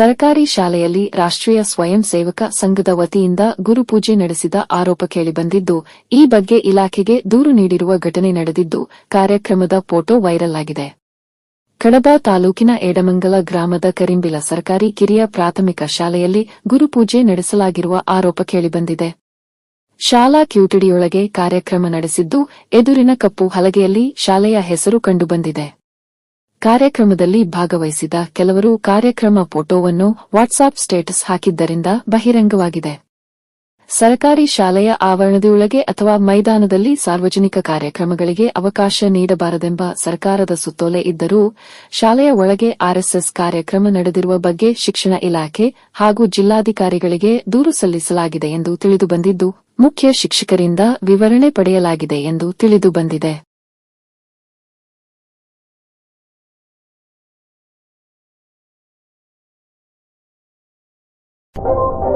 ಸರ್ಕಾರಿ ಶಾಲೆಯಲ್ಲಿ ರಾಷ್ಟ್ರೀಯ ಸ್ವಯಂ ಸೇವಕ ಸಂಘದ ವತಿಯಿಂದ ಗುರುಪೂಜೆ ನಡೆಸಿದ ಆರೋಪ ಕೇಳಿಬಂದಿದ್ದು ಈ ಬಗ್ಗೆ ಇಲಾಖೆಗೆ ದೂರು ನೀಡಿರುವ ಘಟನೆ ನಡೆದಿದ್ದು, ಕಾರ್ಯಕ್ರಮದ ಫೋಟೋ ವೈರಲ್ ಆಗಿದೆ. ಕಡಬ ತಾಲೂಕಿನ ಏಡಮಂಗಲ ಗ್ರಾಮದ ಕರಿಂಬಿಲ ಸರ್ಕಾರಿ ಕಿರಿಯ ಪ್ರಾಥಮಿಕ ಶಾಲೆಯಲ್ಲಿ ಗುರುಪೂಜೆ ನಡೆಸಲಾಗಿರುವ ಆರೋಪ ಕೇಳಿಬಂದಿದೆ ಶಾಲಾ ಕ್ಯೂಟಿಡಿಯೊಳಗೆ ಕಾರ್ಯಕ್ರಮ ನಡೆಸಿದ್ದು, ಎದುರಿನ ಕಪ್ಪು ಹಲಗೆಯಲ್ಲಿ ಶಾಲೆಯ ಹೆಸರು ಕಂಡುಬಂದಿದೆ ಕಾರ್ಯಕ್ರಮದಲ್ಲಿ ಭಾಗವಹಿಸಿದ ಕೆಲವರು ಕಾರ್ಯಕ್ರಮ ಫೋಟೋವನ್ನು ವಾಟ್ಸಾಪ್ ಸ್ಟೇಟಸ್ ಹಾಕಿದ್ದರಿಂದ ಬಹಿರಂಗವಾಗಿದೆ. ಸರ್ಕಾರಿ ಶಾಲೆಯ ಆವರಣದೊಳಗೆ ಅಥವಾ ಮೈದಾನದಲ್ಲಿ ಸಾರ್ವಜನಿಕ ಕಾರ್ಯಕ್ರಮಗಳಿಗೆ ಅವಕಾಶ ನೀಡಬಾರದೆಂಬ ಸರ್ಕಾರದ ಸುತ್ತೋಲೆ ಇದ್ದರೂ ಶಾಲೆಯ ಒಳಗೆ ಆರ್ಎಸ್ಎಸ್ ಕಾರ್ಯಕ್ರಮ ನಡೆದಿರುವ ಬಗ್ಗೆ ಶಿಕ್ಷಣ ಇಲಾಖೆ ಹಾಗೂ ಜಿಲ್ಲಾಧಿಕಾರಿಗಳಿಗೆ ದೂರು ಸಲ್ಲಿಸಲಾಗಿದೆ ಎಂದು ತಿಳಿದುಬಂದಿದ್ದು, ಮುಖ್ಯ ಶಿಕ್ಷಕರಿಂದ ವಿವರಣೆ ಪಡೆಯಲಾಗಿದೆ ಎಂದು ತಿಳಿದುಬಂದಿದೆ. You